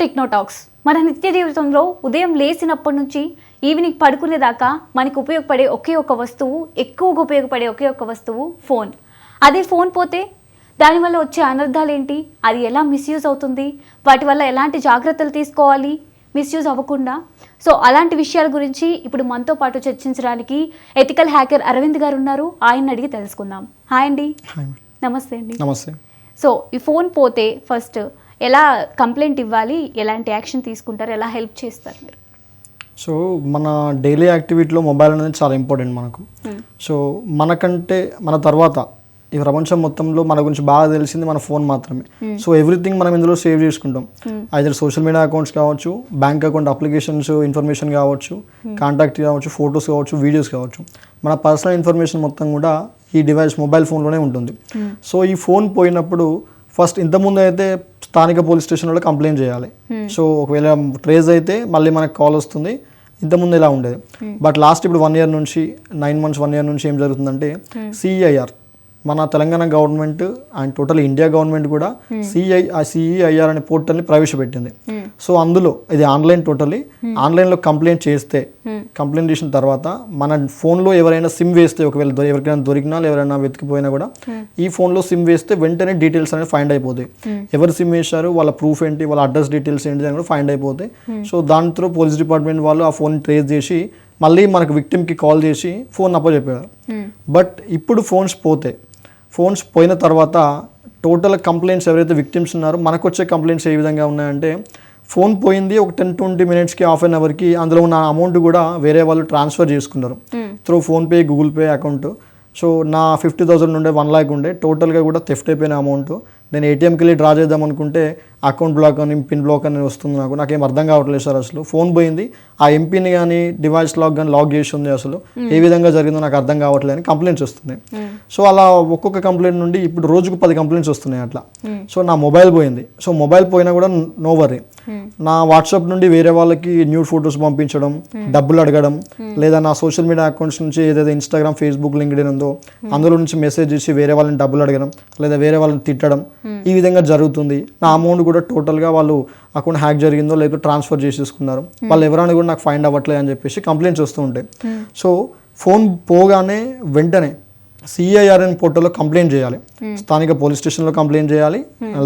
Techno talks మన నిత్య జీవితంలో ఉదయం లేచినప్పటి నుంచి ఈవినింగ్ పడుకునేదాకా మనకు ఉపయోగపడే ఒకే ఒక వస్తువు ఎక్కువగా ఉపయోగపడే ఒకే ఒక వస్తువు ఫోన్. అదే ఫోన్ పోతే దానివల్ల వచ్చే అనర్థాలు ఏంటి? అది ఎలా మిస్యూజ్ అవుతుంది? వాటి వల్ల ఎలాంటి జాగ్రత్తలు తీసుకోవాలి? మిస్యూజ్ అవ్వకుండా. సో అలాంటి విషయాల గురించి ఇప్పుడు మనతో పాటు చర్చించడానికి ఎథికల్ హ్యాకర్ అరవింద్ గారు ఉన్నారు. ఆయన అడిగి తెలుసుకుందాం. హాయ్ అండి. నమస్తే అండి. నమస్తే. సో ఈ ఫోన్ పోతే ఫస్ట్ ఎలా కంప్లైంట్ ఇవ్వాలి ఎలాంటి యాక్షన్ తీసుకుంటారు ఎలా హెల్ప్ చేస్తారు మీరు? సో మన డైలీ యాక్టివిటీలో మొబైల్ అనేది చాలా ఇంపార్టెంట్ మనకు. సో మనకంటే మన తర్వాత ఈ ప్రపంచం మొత్తంలో మన గురించి బాగా తెలిసింది మన ఫోన్ మాత్రమే. సో ఎవ్రీథింగ్ మనం ఇందులో సేవ్ చేసుకుంటాం. అయితే సోషల్ మీడియా అకౌంట్స్ కావచ్చు బ్యాంక్ అకౌంట్ అప్లికేషన్స్ ఇన్ఫర్మేషన్ కావచ్చు కాంటాక్ట్ కావచ్చు ఫొటోస్ కావచ్చు వీడియోస్ కావచ్చు. మన పర్సనల్ ఇన్ఫర్మేషన్ మొత్తం కూడా ఈ డివైస్ మొబైల్ ఫోన్లోనే ఉంటుంది. సో ఈ ఫోన్ పోయినప్పుడు ఫస్ట్ ఇంతకుముందు అయితే స్థానిక పోలీస్ స్టేషన్లో కంప్లైంట్ చేయాలి. సో ఒకవేళ ట్రేస్ అయితే మళ్ళీ మనకు కాల్ వస్తుంది. ఇంతకుముందు ఇలా ఉండేది. బట్ లాస్ట్ ఇప్పుడు వన్ ఇయర్ నుంచి నైన్ మంత్స్ వన్ ఇయర్ నుంచి ఏం జరుగుతుందంటే సిఐఆర్ మన Telangana government and total India government కూడా సిఐ సిఈఐఆర్ అనే పోర్టల్ని ప్రవేశపెట్టింది. సో అందులో ఇది ఆన్లైన్ టోటల్లీ ఆన్లైన్లో కంప్లైంట్ చేస్తే కంప్లైంట్ చేసిన తర్వాత మన ఫోన్లో ఎవరైనా సిమ్ వేస్తే ఒకవేళ ఎవరికైనా దొరికినా ఎవరైనా వెతికిపోయినా కూడా ఈ ఫోన్లో సిమ్ వేస్తే వెంటనే డీటెయిల్స్ అనేది ఫైండ్ అయిపోతాయి. ఎవరు సిమ్ వేశారు వాళ్ళ ప్రూఫ్ ఏంటి వాళ్ళ అడ్రస్ డీటెయిల్స్ ఏంటి అని కూడా ఫైండ్ అయిపోతాయి. సో దాంతో పోలీస్ డిపార్ట్మెంట్ వాళ్ళు ఆ ఫోన్ ట్రేస్ చేసి మళ్ళీ మనకు విక్టిమ్కి కాల్ చేసి ఫోన్ అప్పచెప్పారు. బట్ ఇప్పుడు ఫోన్స్ పోతే ఫోన్స్ పోయిన తర్వాత టోటల్ కంప్లైంట్స్ ఎవరైతే విక్టిమ్స్ ఉన్నారో మనకు వచ్చే కంప్లైంట్స్ ఏ విధంగా ఉన్నాయంటే ఫోన్ పోయింది ఒక టెన్ ట్వంటీ మినిట్స్కి హాఫ్ అన్ అవర్కి అందులో ఉన్న అమౌంట్ కూడా వేరే వాళ్ళు ట్రాన్స్ఫర్ చేసుకున్నారు. Through PhonePe Google Pay account. So నా ఫిఫ్టీ థౌసండ్ ఉండే వన్ ల్యాక్ ఉండే. టోటల్గా కూడా థెఫ్ట్ అయిపోయిన అమౌంట్. నేను ఏటీఎంకి వెళ్ళి డ్రా చేద్దాం అనుకుంటే అకౌంట్ బ్లాక్ అని పిన్ బ్లాక్ అని వస్తుంది నాకు. నాకేం అర్థం కావట్లేదు సార్ అసలు. ఫోన్ పోయింది. ఆ ఎంపీని కానీ డివైస్ లాక్ కానీ లాక్ చేసి ఉంది అసలు. ఏ విధంగా జరిగిందో నాకు అర్థం కావట్లేదు అని కంప్లైంట్స్ వస్తున్నాయి. సో అలా ఒక్కొక్క కంప్లైంట్ నుండి ఇప్పుడు రోజుకు పది కంప్లైంట్స్ వస్తున్నాయి అట్లా. సో నా మొబైల్ పోయింది. సో మొబైల్ పోయినా కూడా నో వరీ నా వాట్సాప్ నుండి వేరే వాళ్ళకి న్యూడ్ ఫొటోస్ పంపించడం డబ్బులు అడగడం లేదా నా సోషల్ మీడియా అకౌంట్స్ నుంచి ఏదైతే ఇన్స్టాగ్రామ్ ఫేస్బుక్ లింక్డ్ ఉందో అందులో నుంచి మెసేజ్ చేసి వేరే వాళ్ళని డబ్బులు అడగడం లేదా వేరే వాళ్ళని తిట్టడం ఈ విధంగా జరుగుతుంది. నా అమౌంట్ కూడా టోటల్గా వాళ్ళు అకౌంట్ హ్యాక్ జరిగిందో లేకపోతే ట్రాన్స్ఫర్ చేసేసుకున్నారు. వాళ్ళు ఎవరైనా కూడా నాకు ఫైండ్ అవ్వట్లేదు అని చెప్పేసి కంప్లైంట్స్ వస్తూ ఉంటాయి. సో ఫోన్ పోగానే వెంటనే సిఐఆర్ఎన్ పోర్టల్లో కంప్లైంట్ చేయాలి. స్థానిక పోలీస్ స్టేషన్లో కంప్లైంట్ చేయాలి.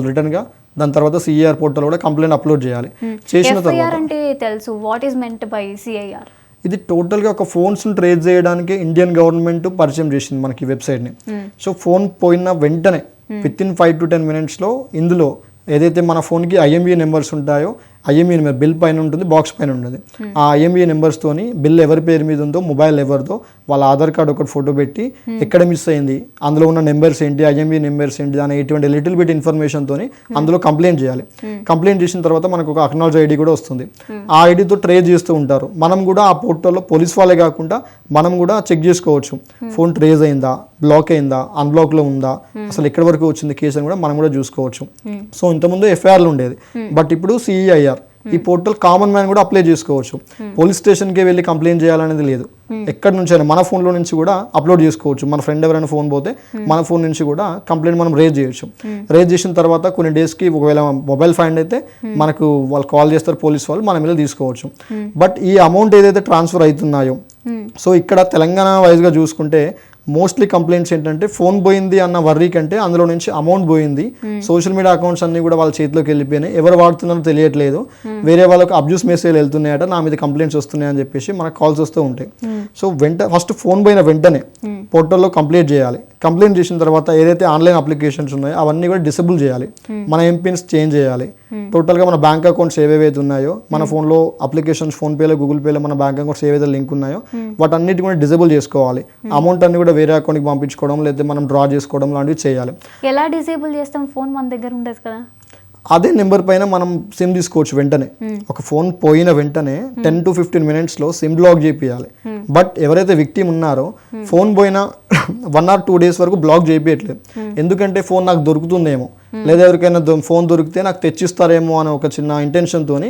రిటర్న్గా దాని తర్వాత సిఐఆర్ పోర్టల్ కూడా కంప్లైంట్ అప్లోడ్ చేయాలి. చేసిన తర్వాత అంటే తెలుసు. What is meant by CEIR ఇది టోటల్గా ఒక ఫోన్స్ని ట్రేస్ చేయడానికి ఇండియన్ గవర్నమెంట్ పరిచయం చేసింది మనకి వెబ్సైట్ని సో ఫోన్ పోయిన వెంటనే within five to ten మినిట్స్లో ఇందులో ఏదైతే మన ఫోన్కి ఐఎంఈ నెంబర్స్ ఉంటాయో ఐఎంఈ నెంబర్ బిల్ పైన ఉంటుంది బాక్స్ పైన ఉంటుంది ఆ ఐఎంఈ నెంబర్స్తోని బిల్ ఎవరి పేరు మీద ఉందో మొబైల్ ఎవరిదో వాళ్ళ ఆధార్ కార్డు ఒకటి ఫోటో పెట్టి ఎక్కడ మిస్ అయింది అందులో ఉన్న నెంబర్స్ ఏంటి ఐఎంఈ నెంబర్స్ ఏంటి దాని ఎటువంటి లిటిల్ బిట్ ఇన్ఫర్మేషన్తోని అందులో కంప్లైంట్ చేయాలి. కంప్లైంట్ చేసిన తర్వాత మనకు ఒక అక్నాలజ్ ఐడి కూడా వస్తుంది. ఆ ఐడితో ట్రేస్ చేస్తూ ఉంటారు. మనం కూడా ఆ పోర్టల్లో పోలీస్ వాళ్ళే కాకుండా మనం కూడా చెక్ చేసుకోవచ్చు. ఫోన్ ట్రేస్ అయిందా బ్లాక్ అయిందా అన్బ్లాక్లో ఉందా అసలు ఎక్కడి వరకు వచ్చింది కేసు అని కూడా మనం కూడా చూసుకోవచ్చు. సో ఇంతకుముందు ఎఫ్ఐఆర్లు ఉండేది. బట్ ఇప్పుడు సిఈఐఆర్ ఈ పోర్టల్ కామన్ మ్యాన్ కూడా అప్లై చేసుకోవచ్చు. పోలీస్ స్టేషన్కి వెళ్ళి కంప్లైంట్ చేయాలనేది లేదు. ఎక్కడి నుంచి అయినా మన ఫోన్లో నుంచి కూడా అప్లోడ్ చేసుకోవచ్చు. మన ఫ్రెండ్ ఎవరైనా ఫోన్ పోతే మన ఫోన్ నుంచి కూడా కంప్లైంట్ మనం రేజ్ చేయొచ్చు. రేజ్ చేసిన తర్వాత కొన్ని డేస్కి ఒకవేళ మొబైల్ ఫైండ్ అయితే మనకు వాళ్ళు కాల్ చేస్తారు పోలీస్ వాళ్ళు మనం వెళ్ళి తీసుకోవచ్చు. బట్ ఈ అమౌంట్ ఏదైతే ట్రాన్స్ఫర్ అవుతున్నాయో సో ఇక్కడ తెలంగాణ వైజ్గా చూసుకుంటే మోస్ట్లీ కంప్లైంట్స్ ఏంటంటే ఫోన్ పోయింది అన్న వర్రీ కంటే అందులో నుంచి అమౌంట్ పోయింది. సోషల్ మీడియా అకౌంట్స్ అన్ని కూడా వాళ్ళ చేతిలోకి వెళ్ళిపోయినాయి. ఎవరు వాడుతున్నారో తెలియట్లేదు. వేరే వాళ్ళకి అబ్యూస్ మెసేజ్ వెళ్తున్నాయట నా మీద కంప్లైంట్స్ వస్తున్నాయి అని చెప్పేసి మనకు కాల్స్ వస్తూ ఉంటాయి. సో వెంట ఫస్ట్ ఫోన్ పోయిన వెంటనే పోర్టల్లో కంప్లీట్ చేయాలి. కంప్లైంట్ చేసిన తర్వాత ఏదైతే ఆన్లైన్ అప్లికేషన్స్ ఉన్నాయో అవన్నీ కూడా డిసేబుల్ చేయాలి. మన ఎంపిన్స్ చేంజ్ చేయాలి. టోటల్గా మన బ్యాంక్ అకౌంట్స్ ఏవేవైతే ఉన్నాయో మన ఫోన్లో అప్లికేషన్స్ ఫోన్పేలో గూగుల్ పేలో మన బ్యాంక్ అకౌంట్స్ ఏవైతే లింక్ ఉన్నాయో వాటన్నిటి కూడా డిసేబుల్ చేసుకోవాలి. అమౌంట్ అన్ని కూడా వేరే అకౌంట్కి పంపించుకోవడం లేదా మనం డ్రా చేసుకోవడం లాంటివి చేయాలి. ఎలా డిసేబుల్ చేస్తాం? ఫోన్ మన దగ్గర ఉండదు కదా. అదే నెంబర్ పైన మనం సిమ్ తీసుకోవచ్చు వెంటనే. ఒక ఫోన్ పోయిన వెంటనే టెన్ టు ఫిఫ్టీన్ మినిట్స్లో సిమ్ బ్లాక్ చేపియాలి బట్ ఎవరైతే విక్టిమ్ ఉన్నారో ఫోన్ పోయిన వన్ ఆర్ టూ డేస్ వరకు బ్లాక్ చేయించట్లేదు ఎందుకంటే ఫోన్ నాకు దొరుకుతుందేమో. లేదా ఎవరికైనా ఫోన్ దొరికితే నాకు తెచ్చిస్తారేమో అనే ఒక చిన్న ఇంటెన్షన్ తోని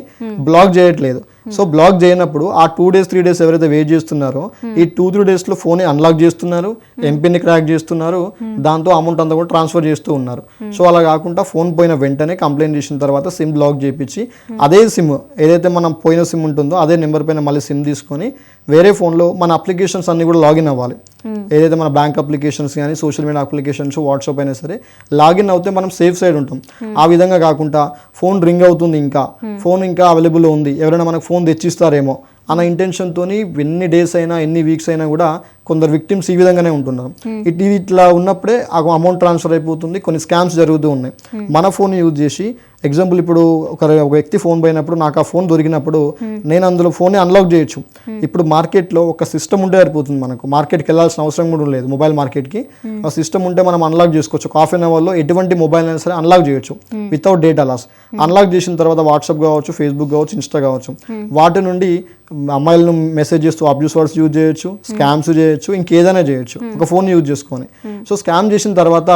బ్లాక్ చేయట్లేదు. సో బ్లాక్ చేయనప్పుడు ఆ టూ డేస్ త్రీ డేస్ ఎవరైతే వెయిట్ చేస్తున్నారో ఈ టూ త్రీ డేస్లో ఫోన్ అన్లాక్ చేస్తున్నారు ఎంపీని క్రాక్ చేస్తున్నారు దాంతో అమౌంట్ అంతా కూడా ట్రాన్స్ఫర్ చేస్తూ ఉన్నారు. సో అలా కాకుండా ఫోన్ పోయిన వెంటనే కంప్లైంట్ చేసిన తర్వాత సిమ్ బ్లాక్ చేయించి అదే సిమ్ ఏదైతే మనం పోయిన సిమ్ ఉంటుందో అదే నెంబర్ పైన మళ్ళీ సిమ్ తీసుకొని వేరే ఫోన్లో మన అప్లికేషన్స్ అన్ని కూడా లాగిన్ అవ్వాలి. ఏదైతే మన బ్యాంక్ అప్లికేషన్స్ కానీ సోషల్ మీడియా అప్లికేషన్స్ వాట్సాప్ అయినా సరే లాగిన్ అవుతే మనం సేఫ్ సైడ్ ఉంటాం. ఆ విధంగా కాకుండా ఫోన్ రింగ్ అవుతుంది ఇంకా. ఫోన్ ఇంకా అవైలబుల్ ఉంది. ఎవరైనా మనకు ఫోన్ తెచ్చిస్తారేమో అన్న ఇంటెన్షన్తో ఎన్ని డేస్ అయినా ఎన్ని వీక్స్ అయినా కూడా కొందరు విక్టిమ్స్ ఈ విధంగానే ఉంటున్నారు. ఇట్ ఇది ఇట్లా ఉన్నప్పుడే ఆ అమౌంట్ ట్రాన్స్ఫర్ అయిపోతుంది కొన్ని స్కామ్స్ జరుగుతూ ఉన్నాయి. మన ఫోన్ యూజ్ చేసి ఎగ్జాంపుల్ ఇప్పుడు ఒక ఒక వ్యక్తి ఫోన్ పోయినప్పుడు నాకు ఆ ఫోన్ దొరికినప్పుడు నేను అందులో ఫోన్ అన్లాక్ చేయొచ్చు. ఇప్పుడు మార్కెట్లో ఒక సిస్టమ్ ఉంటే సరిపోతుంది మనకు. మార్కెట్కి వెళ్ళాల్సిన అవసరం కూడా లేదు మొబైల్ మార్కెట్కి. ఆ సిస్టమ్ ఉంటే మనం అన్లాక్ చేసుకోవచ్చు. ఒక హాఫ్ అన్ అవర్లో ఎటువంటి మొబైల్ అయినా సరే అన్లాక్ చేయొచ్చు వితౌట్ డేటా లాస్ అన్లాక్ చేసిన తర్వాత వాట్సాప్ కావచ్చు ఫేస్బుక్ కావచ్చు ఇన్స్టా కావచ్చు. వాటి నుండి అమ్మాయిలను మెసేజ్ చేస్తూ అబ్యూస్ వర్డ్స్ యూజ్ చేయొచ్చు స్కామ్స్ చేయొచ్చు ఇంకేదైనా చేయొచ్చు. ఒక ఫోన్ యూజ్ చేసుకొని. సో స్కామ్ చేసిన తర్వాత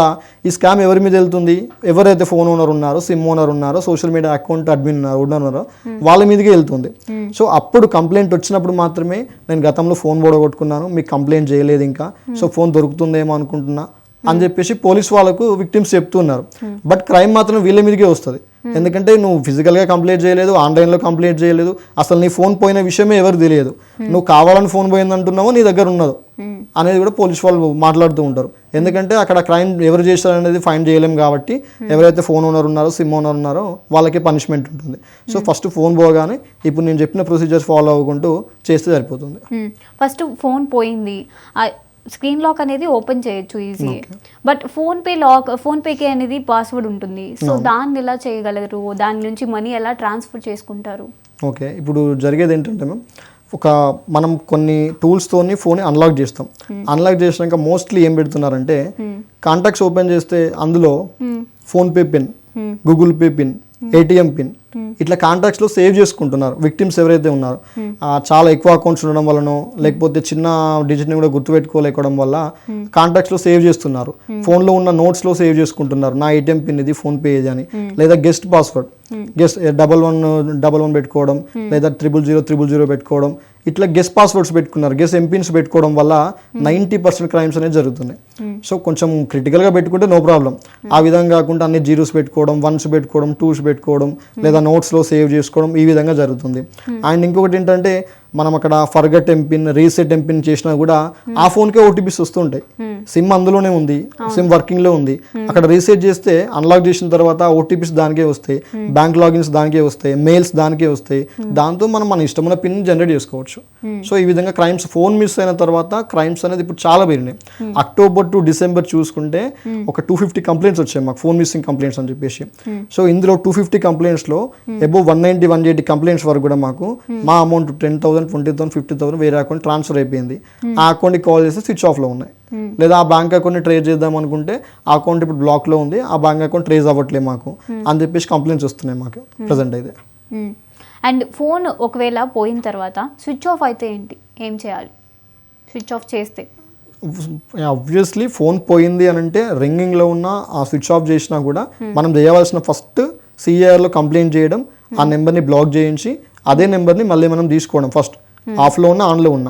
ఈ స్కామ్ ఎవరి మీద వెళ్తుంది? ఎవరైతే ఫోన్ ఓనర్ ఉన్నారో సిమ్ ఓనర్ ఉన్నారో సోషల్ మీడియా అకౌంట్ అడ్మిన్ ఉన్నారో వాళ్ళ మీదకే వెళ్తుంది. సో అప్పుడు కంప్లైంట్ వచ్చినప్పుడు మాత్రమే నేను గతంలో ఫోన్ పోడగొట్టుకున్నాను మీకు కంప్లైంట్ చేయలేదు ఇంకా. సో ఫోన్ దొరుకుతుందేమో అనుకుంటున్నా అని చెప్పేసి పోలీస్ వాళ్ళకు విక్టిమ్స్ చెప్తున్నారు. బట్ క్రైమ్ మాత్రం వీళ్ళ మీదకే వస్తుంది. ఎందుకంటే నువ్వు ఫిజికల్గా కంప్లీట్ చేయలేదు ఆన్లైన్లో కంప్లీట్ చేయలేదు. అసలు నీ ఫోన్ పోయిన విషయమే ఎవరు తెలియదు. నువ్వు కావాలని ఫోన్ పోయిందంటున్నావో నీ దగ్గర ఉన్నదో అనేది కూడా పోలీస్ వాళ్ళు మాట్లాడుతూ ఉంటారు. ఎందుకంటే అక్కడ క్రైమ్ ఎవరు చేశారు అనేది ఫైన్ చేయలేం కాబట్టి ఎవరైతే ఫోన్ ఓనర్ ఉన్నారో సిమ్ ఓనర్ ఉన్నారో వాళ్ళకి పనిష్మెంట్ ఉంటుంది. సో ఫస్ట్ ఫోన్ పోగానే ఇప్పుడు నేను చెప్పిన ప్రొసీజర్స్ ఫాలో అవ్వకుంటూ చేస్తే సరిపోతుంది. ఫస్ట్ ఫోన్ పోయింది. స్క్రీన్ లాక్ అనేది ఓపెన్ చేయొచ్చు easy. But PhonePe lock ఫోన్ పేకి అనేది పాస్వర్డ్ ఉంటుంది. సో దాన్ని ఎలా చేయగలరు? దాని నుంచి మనీ ఎలా ట్రాన్స్ఫర్ చేసుకుంటారు? ఓకే. ఇప్పుడు జరిగేది ఏంటంటే మ్యామ్ ఒక మనం కొన్ని టూల్స్తోని ఫోన్ అన్లాక్ చేస్తాం. అన్లాక్ చేసినాక మోస్ట్లీ ఏం పెడుతున్నారంటే కాంటాక్ట్స్ ఓపెన్ చేస్తే అందులో PhonePe pin Google Pay pin ATM pin ఇట్లా కాంట్రాక్ట్స్లో సేవ్ చేసుకుంటున్నారు. విక్టిమ్స్ ఎవరైతే ఉన్నారో చాలా ఎక్కువ అకౌంట్స్ ఉండడం వలనో లేకపోతే చిన్న డిజిట్ని కూడా గుర్తుపెట్టుకోలేకపోవడం వల్ల కాంట్రాక్ట్స్లో సేవ్ చేస్తున్నారు. ఫోన్లో ఉన్న నోట్స్లో సేవ్ చేసుకుంటున్నారు. నా ఏటీఎం పిన్ ఇది ఫోన్పే ఇది అని. లేదా guessed password guessed double one double one పెట్టుకోవడం లేదా త్రిబుల్ జీరో త్రిబుల్ జీరో పెట్టుకోవడం ఇట్లా గెస్ట్ పాస్వర్డ్స్ పెట్టుకున్నారు. గెస్ట్ ఎంపిన్స్ పెట్టుకోవడం వల్ల నైంటీ పర్సెంట్ క్రైమ్స్ అనేది జరుగుతున్నాయి. సో కొంచెం క్రిటికల్గా పెట్టుకుంటే నో ప్రాబ్లం ఆ విధంగా కాకుండా అన్ని జీరోస్ పెట్టుకోవడం వన్స్ పెట్టుకోవడం టూస్ పెట్టుకోవడం లేదా నోట్స్లో సేవ్ చేసుకోవడం ఈ విధంగా జరుగుతుంది. అండ్ ఇంకొకటి ఏంటంటే మనం అక్కడ ఫర్గట్ ఎంపిన్ రీసెట్ ఎంపిన్ చేసినా కూడా ఆ ఫోన్కే ఓటీపీస్ వస్తుంటాయి. సిమ్ అందులోనే ఉంది సిమ్ వర్కింగ్లో ఉంది. అక్కడ రీసెట్ చేస్తే అన్లాక్ చేసిన తర్వాత ఓటీపీస్ దానికే వస్తాయి బ్యాంక్ లాగిన్స్ దానికే వస్తాయి మెయిల్స్ దానికే వస్తాయి. దాంతో మనం మన ఇష్టమైన పిన్ జనరేట్ చేసుకోవచ్చు. సో ఈ విధంగా క్రైమ్స్ ఫోన్ మిస్ అయిన తర్వాత క్రైమ్స్ అనేది ఇప్పుడు చాలా పెరిగినాయి. అక్టోబర్ టు డిసెంబర్ చూసుకుంటే ఒక టూ ఫిఫ్టీ కంప్లైంట్స్ వచ్చాయి మాకు ఫోన్ మిస్సింగ్ కంప్లైంట్స్ అని చెప్పేసి. సో ఇందులో two fifty కంప్లైంట్స్లో above one ninety one eighty complaints వరకు కూడా మాకు మా amount ten thousand twenty thousand fifty thousand వేరే అకౌంట్ ట్రాన్స్ఫర్ అయిపోయింది. ఆ అకౌంట్కి కాల్ చేస్తే స్విచ్ ఆఫ్లో ఉన్నాయి. లేదా ఆ బ్యాంక్ అకౌంట్ని ట్రేస్ చేద్దాం అనుకుంటే ఆ అకౌంట్ ఇప్పుడు బ్లాక్లో ఉంది ఆ బ్యాంక్ అకౌంట్ ట్రేస్ అవ్వట్లేదు మాకు. అని చెప్పేసి కంప్లైంట్స్ వస్తున్నాయి మాకు ప్రజెంట్ అయితే. అండ్ ఫోన్ ఒకవేళ పోయిన తర్వాత స్విచ్ ఆఫ్ అయితే ఏంటి? ఏం చేయాలి? స్విచ్ ఆఫ్ చేస్తే. ఆబ్వియస్లీ ఫోన్ పోయింది అని అంటే రింగింగ్లో ఉన్న ఆ స్విచ్ ఆఫ్ చేసినా కూడా మనం చేయవలసిన ఫస్ట్ సిఏఆర్లో కంప్లైంట్ చేయడం ఆ నెంబర్ని బ్లాక్ చేయించి అదే నెంబర్ని మళ్ళీ మనం తీసుకోవడం ఫస్ట్. ఆఫ్లో ఉన్న ఆన్లో ఉన్న.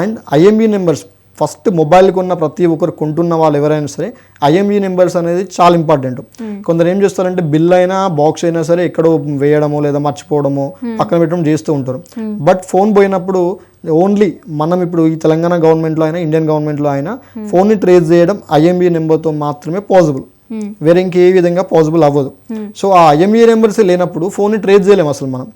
అండ్ ఐఎంఈ నెంబర్స్ ఫస్ట్ మొబైల్కి ఉన్న ప్రతి ఒక్కరు కొంటున్న వాళ్ళు ఎవరైనా సరే ఐఎంఈ నెంబర్స్ అనేది చాలా ఇంపార్టెంట్. కొందరు ఏం చేస్తారంటే బిల్ అయినా బాక్స్ అయినా సరే ఎక్కడో వేయడమో లేదా మర్చిపోవడమో పక్కన పెట్టడం చేస్తూ ఉంటారు. బట్ ఫోన్ పోయినప్పుడు ఓన్లీ మనం ఇప్పుడు ఈ తెలంగాణ గవర్నమెంట్లో అయినా ఇండియన్ గవర్నమెంట్లో అయినా ఫోన్ని ట్రేస్ చేయడం ఐఎంఈ నెంబర్తో మాత్రమే పాసిబుల్ వేరే ఇంకే విధంగా పాసిబుల్ అవ్వదు. సో ఆ ఐఎంఈ నెంబర్స్ లేనప్పుడు ఫోన్ని ట్రేస్ చేయలేము అసలు మనం.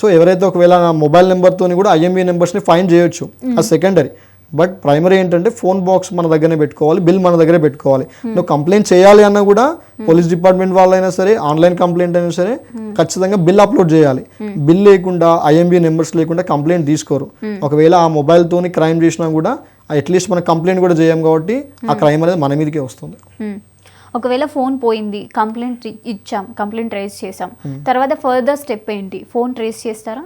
సో ఎవరైతే ఒకవేళ నా మొబైల్ నెంబర్తో కూడా ఐఎంఈ నెంబర్స్ని ఫైన్ చేయొచ్చు. అది సెకండరీ బట్ ప్రైమరీ ఏంటంటే ఫోన్ బాక్స్ మన దగ్గరనే పెట్టుకోవాలి బిల్ మన దగ్గరే పెట్టుకోవాలి. నువ్వు కంప్లైంట్ చేయాలి అన్నా కూడా పోలీస్ డిపార్ట్మెంట్ వాళ్ళైనా సరే ఆన్లైన్ కంప్లైంట్ అయినా సరే ఖచ్చితంగా బిల్ అప్లోడ్ చేయాలి. బిల్ లేకుండా ఐఎంబి నెంబర్స్ లేకుండా కంప్లైంట్ తీసుకోరు. ఒకవేళ ఆ మొబైల్ తోని క్రైమ్ చేసినా కూడా అట్లీస్ట్ మనం కంప్లైంట్ కూడా చేయం కాబట్టి ఆ క్రైమ్ అనేది మన మీదకే వస్తుంది. Hmm. ఒకవేళ ఫోన్ పోయింది కంప్లైంట్ ఇచ్చాం కంప్లైంట్ రేస్ చేసాం తర్వాత ఫర్దర్ స్టెప్ ఏంటి? ఫోన్ ట్రేస్ చేస్తారా?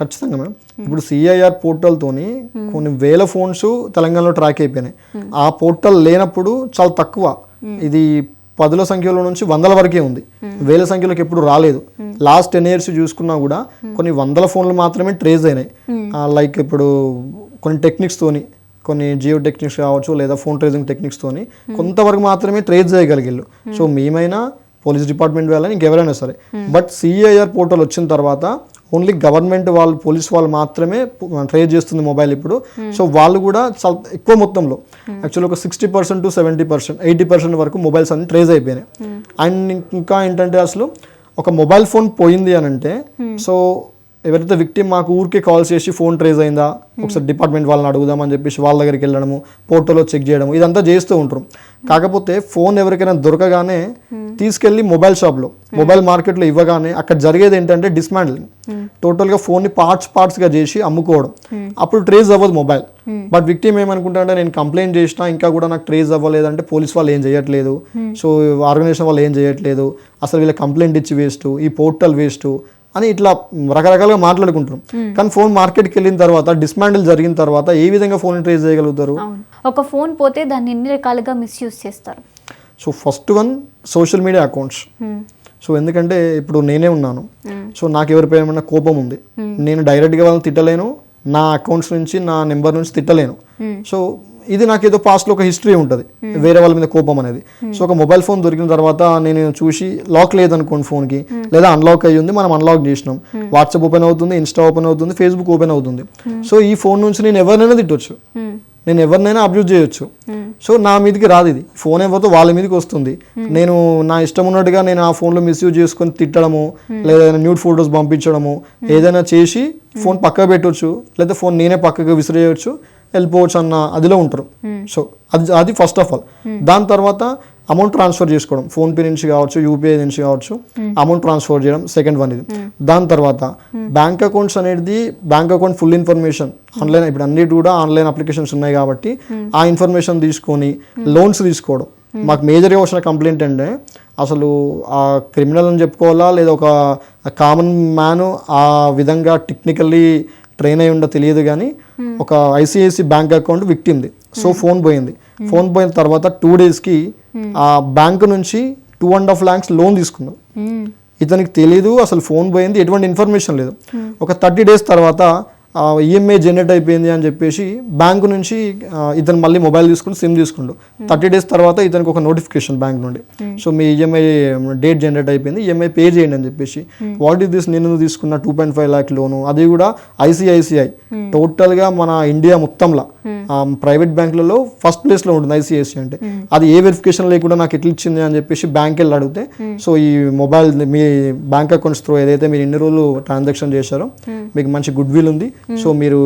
ఖచ్చితంగా మేడం. ఇప్పుడు సిఐఆర్ పోర్టల్తోని కొన్ని వేల ఫోన్స్ తెలంగాణలో ట్రాక్ అయిపోయినాయి. ఆ పోర్టల్ లేనప్పుడు చాలా తక్కువ. ఇది పదుల సంఖ్యలో నుంచి వందల వరకే ఉంది. వేల సంఖ్యలోకి ఎప్పుడు రాలేదు. లాస్ట్ టెన్ ఇయర్స్ చూసుకున్నా కూడా కొన్ని వందల ఫోన్లు మాత్రమే ట్రేస్ అయినాయి. లైక్ ఇప్పుడు కొన్ని టెక్నిక్స్ తోని కొన్ని జియో టెక్నిక్స్ కావచ్చు లేదా ఫోన్ ట్రేసింగ్ టెక్నిక్స్ తోని కొంతవరకు మాత్రమే ట్రేస్ చేయగలిగిళ్ళు. సో మేమైనా పోలీస్ డిపార్ట్మెంట్ వాళ్ళని ఇంకెవరైనా సరే. బట్ సిఐఆర్ పోర్టల్ వచ్చిన తర్వాత ఓన్లీ గవర్నమెంట్ వాళ్ళు పోలీస్ వాళ్ళు మాత్రమే ట్రేస్ చేస్తుంది మొబైల్ ఇప్పుడు. సో వాళ్ళు కూడా చాలా ఎక్కువ మొత్తంలో. యాక్చువల్లీ ఒక sixty percent to seventy percent eighty percent వరకు మొబైల్స్ అన్ని ట్రేస్ అయిపోయినాయి. అండ్ ఇంకా ఏంటంటే అసలు ఒక మొబైల్ ఫోన్ పోయింది అని అంటే సో ఎవరైతే విక్టిమ్ మాకు ఊరికే కాల్ చేసి ఫోన్ ట్రేస్ అయిందా ఒకసారి డిపార్ట్మెంట్ వాళ్ళని అడుగుదామని చెప్పేసి వాళ్ళ దగ్గరికి వెళ్ళడము పోర్టల్లో చెక్ చేయడము ఇదంతా చేస్తూ ఉంటారు. కాకపోతే ఫోన్ ఎవరికైనా దొరకగానే తీసుకెళ్ళి మొబైల్ షాప్లో మొబైల్ మార్కెట్లో ఇవ్వగానే అక్కడ జరిగేది ఏంటంటే డిస్మాండ్లింగ్ టోటల్గా ఫోన్ని పార్ట్స్ పార్ట్స్గా చేసి అమ్ముకోవడం. అప్పుడు ట్రేస్ అవ్వదు మొబైల్ బట్ విక్టిమ్ ఏమనుకుంటారంటే నేను కంప్లైంట్ చేసినా ఇంకా కూడా నాకు ట్రేస్ అవ్వలేదంటే పోలీస్ వాళ్ళు ఏం చేయట్లేదు. సో ఆర్గనైజేషన్ వాళ్ళు ఏం చేయట్లేదు. అసలు వీళ్ళ కంప్లైంట్ ఇచ్చి వేస్ట్ ఈ పోర్టల్ వేస్ట్ అని ఇట్లా రకరకాలుగా మాట్లాడుకుంటారు కానీ ఫోన్ మార్కెట్కి వెళ్ళిన తర్వాత డిస్మాండిల్ జరిగిన తర్వాత ఏ విధంగా ఫోన్ ట్రేస్ చేయగలుగుతారు? ఒక ఫోన్ పోతే దాన్ని ఎన్ని రకాలుగా మిస్యూజ్ చేస్తారు? So first one social media accounts. So ఎందుకంటే ఇప్పుడు నేనే ఉన్నాను. సో నాకు ఎవరిపై ఏమైనా కోపం ఉంది. నేను డైరెక్ట్గా వాళ్ళని తిట్టలేను. నా అకౌంట్స్ నుంచి నా నెంబర్ నుంచి తిట్టలేను. సో ఇది నాకు ఏదో పాస్ట్లో ఒక హిస్టరీ ఉంటుంది. వేరే వాళ్ళ మీద కోపం అనేది. సో ఒక మొబైల్ ఫోన్ దొరికిన తర్వాత నేను చూసి లాక్ లేదనుకోండి ఫోన్కి లేదా అన్లాక్ అయ్యి ఉంది మనం అన్లాక్ చేసినాం. వాట్సాప్ ఓపెన్ అవుతుంది ఇన్స్టా ఓపెన్ అవుతుంది ఫేస్బుక్ ఓపెన్ అవుతుంది. సో ఈ ఫోన్ నుంచి నేను ఎవరినైనా తిట్టొచ్చు. Hmm. నేను ఎవరినైనా అబ్యూజ్ చేయొచ్చు. సో నా మీదకి రాదు ఇది. ఫోన్ ఎవరితో వాళ్ళ మీదకి వస్తుంది. నేను నా ఇష్టం ఉన్నట్టుగా నేను ఆ ఫోన్లో మిస్యూజ్ చేసుకొని తిట్టడము లేదా న్యూడ్ ఫొటోస్ పంపించడము ఏదైనా చేసి ఫోన్ పక్కకు పెట్టవచ్చు లేదా ఫోన్ నేనే పక్కకు విసిరేయచ్చు. వెళ్ళిపోవచ్చు అన్న అదిలో ఉంటారు. సో అది అది ఫస్ట్ ఆఫ్ ఆల్ దాని తర్వాత అమౌంట్ ట్రాన్స్ఫర్ చేసుకోవడం. ఫోన్పే నుంచి కావచ్చు యూపీఐ నుంచి కావచ్చు అమౌంట్ ట్రాన్స్ఫర్ చేయడం సెకండ్ వన్ ఇది. దాని తర్వాత బ్యాంక్ అకౌంట్స్ అనేది bank account full information online ఇప్పుడు అన్నిటి కూడా ఆన్లైన్ అప్లికేషన్స్ ఉన్నాయి కాబట్టి ఆ ఇన్ఫర్మేషన్ తీసుకొని లోన్స్ తీసుకోవడం. మాకు మేజర్గా వచ్చిన కంప్లైంట్ అంటే అసలు ఆ క్రిమినల్ అని చెప్పుకోవాలా? లేదా ఒక కామన్ మ్యాన్ ఆ విధంగా టెక్నికల్లీ ట్రైన్ అయి ఉండ తెలియదు కానీ ఒక ఐసిఐసి బ్యాంక్ అకౌంట్ విక్టింది సో ఫోన్ పోయింది. ఫోన్ పోయిన తర్వాత టూ డేస్కి ఆ బ్యాంక్ నుంచి two and half lakhs loan తీసుకున్నాం. ఇతనికి తెలియదు అసలు ఫోన్ పోయింది ఎటువంటి ఇన్ఫర్మేషన్ లేదు. ఒక థర్టీ డేస్ తర్వాత ఈఎంఐ జనరేట్ అయిపోయింది అని చెప్పేసి బ్యాంకు నుంచి ఇతను మళ్ళీ మొబైల్ తీసుకుని సిమ్ తీసుకుండు. థర్టీ డేస్ తర్వాత ఇతనికి ఒక నోటిఫికేషన్ బ్యాంక్ నుండి. సో మీ ఈఎంఐ డేట్ జనరేట్ అయిపోయింది. ఈఎంఐ పే చేయండి అని చెప్పేసి. వాట్ ఈస్ దిస్ నేను తీసుకున్న two point five lakh loan అది కూడా ఐసిఐసిఐ టోటల్గా మన ఇండియా మొత్తంలో ప్రైవేట్ బ్యాంకులలో ఫస్ట్ ప్లేస్లో ఉంటుంది ఐసిఐసి అంటే. అది ఏ వెరిఫికేషన్ లేకుండా నాకు ఎట్లా ఇచ్చింది అని చెప్పేసి బ్యాంక్ వెళ్ళి అడిగితే సో ఈ మొబైల్ మీ బ్యాంక్ అకౌంట్స్ త్రూ ఏదైతే మీరు ఇన్ని రోజులు ట్రాన్సాక్షన్ చేశారో మీకు మంచి గుడ్ విల్ ఉంది. సో మీరు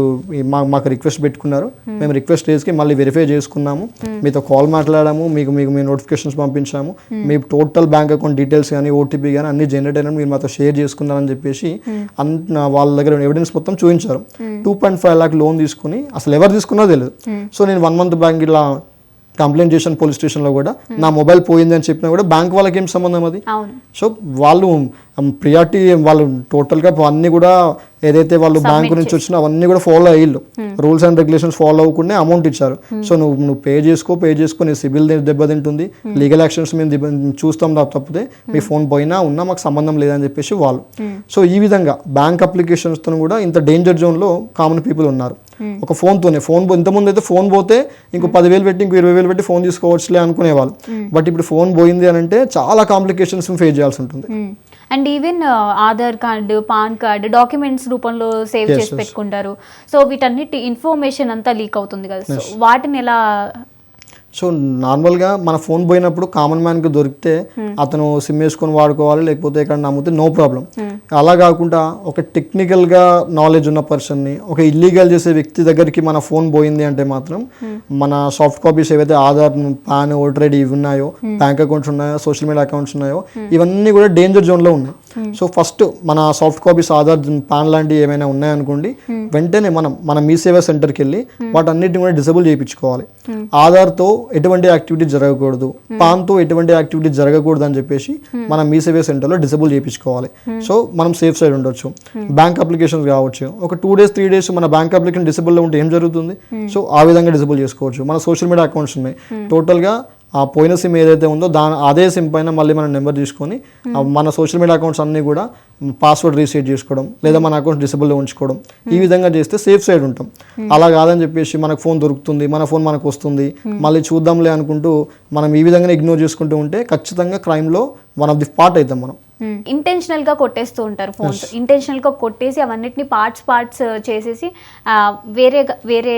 మాకు రిక్వెస్ట్ పెట్టుకున్నారు. మేము రిక్వెస్ట్ చేసి మళ్ళీ వెరిఫై చేసుకున్నాము. మీతో కాల్ మాట్లాడాము. మీకు మీకు మీ నోటిఫికేషన్స్ పంపించాము. మీ టోటల్ బ్యాంక్ అకౌంట్ డీటెయిల్స్ కానీ ఓటీపీ కానీ అన్ని జనరేట్ అయినా మీరు మాతో షేర్ చేసుకున్నారని చెప్పేసి వాళ్ళ దగ్గర ఎవిడెన్స్ మొత్తం చూపించారు. Two point five lakh loan తీసుకుని అసలు ఎవరు తీసుకున్నో తెలియదు. సో నేను వన్ మంత్ బ్యాంక్ ఇలా కంప్లైంట్ చేశాను పోలీస్ స్టేషన్లో కూడా. నా మొబైల్ పోయింది అని చెప్పినా కూడా బ్యాంక్ వాళ్ళకి ఏం సంబంధం అది? సో వాళ్ళు ప్రియారిటీ వాళ్ళు టోటల్గా అన్నీ కూడా ఏదైతే వాళ్ళు బ్యాంకు నుంచి వచ్చినా అవన్నీ కూడా ఫాలో అయ్యిళ్ళు. రూల్స్ అండ్ రెగ్యులేషన్స్ ఫాలో అవ్వకుండా అమౌంట్ ఇచ్చారు. సో నువ్వు నువ్వు పే చేసుకో పే చేసుకో నీ సిబిల్ దెబ్బతింటుంది లీగల్ యాక్షన్స్ మేము చూస్తాం తప్ప- తప్పితే మీ ఫోన్ పోయినా ఉన్నా మాకు సంబంధం లేదని చెప్పేసి వాళ్ళు. సో ఈ విధంగా బ్యాంక్ అప్లికేషన్స్తో కూడా ఇంత డేంజర్ జోన్లో కామన్ పీపుల్ ఉన్నారు. ఒక ఫోన్తోనే ఫోన్ పో- ఇంతకుముందు అయితే ఫోన్ పోతే ఇంకో పదివేలు పెట్టి ఇంకో ఇరవై వేలు పెట్టి ఫోన్ తీసుకోవచ్చులే అనుకునేవాళ్ళు. బట్ ఇప్పుడు ఫోన్ పోయింది అని అంటే చాలా కాంప్లికేషన్స్ ఫేస్ చేయాల్సి ఉంటుంది. And even Aadhaar card PAN card documents రూపంలో సేవ్ చేసి పెట్టుకుంటారు. సో వీటన్నిటి ఇన్ఫర్మేషన్ అంతా లీక్ అవుతుంది కదా. సో వాటిని ఎలా సో నార్మల్గా మన ఫోన్ పోయినప్పుడు కామన్ మ్యాన్కి దొరికితే అతను సిమ్ వేసుకొని వాడుకోవాలి లేకపోతే ఎక్కడ నమ్మితే నో ప్రాబ్లం. అలా కాకుండా ఒక టెక్నికల్గా నాలెడ్జ్ ఉన్న పర్సన్ని ఒక ఇల్లీగల్ చేసే వ్యక్తి దగ్గరికి మన ఫోన్ పోయింది అంటే మాత్రం మన సాఫ్ట్ కాపీస్ ఏవైతే ఆధార్ పాన్ ఓటర్ ఐడి ఇవి ఉన్నాయో బ్యాంక్ అకౌంట్స్ ఉన్నాయో సోషల్ మీడియా అకౌంట్స్ ఉన్నాయో ఇవన్నీ కూడా డేంజర్ జోన్లో ఉన్నాయి. సో ఫస్ట్ మన సాఫ్ట్ కాపీస్ ఆధార్ పాన్ లాంటివి ఏమైనా ఉన్నాయనుకోండి వెంటనే మనం మన మీ సేవా సెంటర్కి వెళ్ళి వాటన్నిటిని కూడా డిసేబుల్ చేయించుకోవాలి. ఆధార్తో ఎటువంటి యాక్టివిటీ జరగకూడదు. పాన్తో ఎటువంటి యాక్టివిటీ జరగకూడదు అని చెప్పేసి మనం మీ సేవా సెంటర్లో డిసేబుల్ చేయించుకోవాలి. సో మనం సేఫ్ సైడ్ ఉండొచ్చు. బ్యాంక్ అప్లికేషన్స్ కావచ్చు. ఒక టూ డేస్ త్రీ డేస్ మన బ్యాంక్ అప్లికేషన్ డిసేబుల్లో ఉంటే ఏం జరుగుతుంది? సో ఆ విధంగా డిసేబుల్ చేసుకోవచ్చు. మన సోషల్ మీడియా అకౌంట్స్ ఉన్నాయి. టోటల్గా ఆ పోయిన సిమ్ ఏదైతే ఉందో దాని అదే సిమ్ పైన మళ్ళీ మన నెంబర్ తీసుకొని ఆ మన సోషల్ మీడియా అకౌంట్స్ అన్నీ కూడా పాస్వర్డ్ రీసెట్ చేసుకోవడం లేదా మన అకౌంట్ డిసేబుల్ ఉంచుకోవడం ఈ విధంగా చేస్తే సేఫ్ సైడ్ ఉంటాం. అలా కాదని చెప్పేసి మనకు ఫోన్ దొరుకుతుంది మన ఫోన్ మనకు వస్తుంది. మళ్ళీ చూద్దాంలే అనుకుంటూ మనం ఈ విధంగా ఇగ్నోర్ చేసుకుంటూ ఉంటే ఖచ్చితంగా క్రైమ్లో వన్ ఆఫ్ ది పార్ట్ అవుతాం మనం. ఇంటెన్షనల్గా కొట్టేస్తూ ఉంటారు ఫోన్స్ ఇంటెన్షనల్గా కొట్టేసి అవన్నిటిని పార్ట్స్ పార్ట్స్ చేసేసి ఆ, వేరే వేరే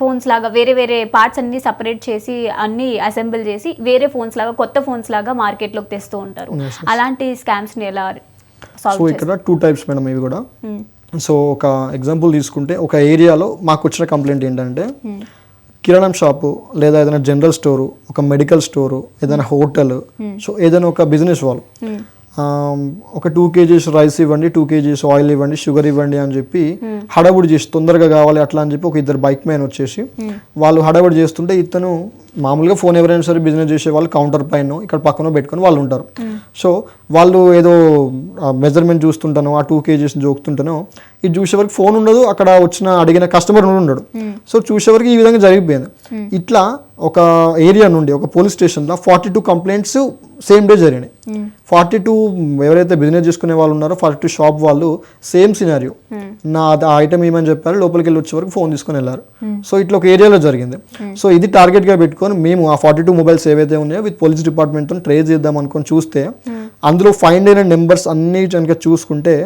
ఫోన్స్ లాగా వేరే వేరే పార్ట్స్ అన్ని సపరేట్ చేసి అన్ని అసెంబుల్ చేసి వేరే ఫోన్స్ లాగా కొత్త ఫోన్స్ లాగా మార్కెట్లోకి తెస్తూ ఉంటారు. అలాంటి స్కామ్స్ని ఎలా సో ఇక్కడ టూ టైప్స్ మేడం ఇవి కూడా. సో ఒక ఎగ్జాంపుల్ తీసుకుంటే ఒక ఏరియాలో మాకు వచ్చిన కంప్లైంట్ ఏంటంటే కిరాణం షాపు లేదా ఏదైనా జనరల్ స్టోరు ఒక మెడికల్ స్టోరు ఏదైనా హోటల్ సో ఏదైనా ఒక బిజినెస్ వాళ్ళు ఒక టూ కేజీస్ రైస్ ఇవ్వండి టూ కేజీస్ ఆయిల్ ఇవ్వండి షుగర్ ఇవ్వండి అని చెప్పి హడావుడి చేసి తొందరగా కావాలి అట్లా అని చెప్పి ఒక ఇద్దరు బైక్ మ్యాన్ వచ్చేసి వాళ్ళు హడావుడి చేస్తుంటే ఇతను మామూలుగా ఫోన్ ఎవరైనా సరే బిజినెస్ చేసే వాళ్ళు కౌంటర్ పైన ఇక్కడ పక్కన పెట్టుకొని వాళ్ళు ఉంటారు. సో వాళ్ళు ఏదో మెజర్మెంట్ చూస్తుంటాను ఆ టూ కేజీస్ జోకుతుంటాను ఇది చూసే వరకు ఫోన్ ఉండదు అక్కడ వచ్చిన అడిగిన కస్టమర్ ఉండడు. సో చూసే వరకు ఈ విధంగా జరిగిపోయింది. ఇట్లా ఒక ఏరియా నుండి ఒక పోలీస్ స్టేషన్లో forty two complaints same day జరిగినాయి. ఫార్టీ టూ ఎవరైతే బిజినెస్ చేసుకునే వాళ్ళు ఉన్నారో ఫార్టీ టూ షాప్ వాళ్ళు సేమ్ సినారియో నా ఆ ఐటమ్ ఏమని చెప్పారు? లోపలికి వెళ్ళి వచ్చే వరకు ఫోన్ తీసుకొని వెళ్ళారు. సో ఇట్లా ఒక ఏరియాలో జరిగింది. సో ఇది టార్గెట్గా పెట్టుకొని మేము ఆ ఫార్టీ టూ మొబైల్స్ ఏవైతే ఉన్నాయో విత్ పోలీస్ డిపార్ట్మెంట్తో ట్రేస్ చేద్దాం అనుకొని చూస్తే అందులో ఫైండ్ అయిన నెంబర్స్ అన్ని కనుక చూసుకుంటే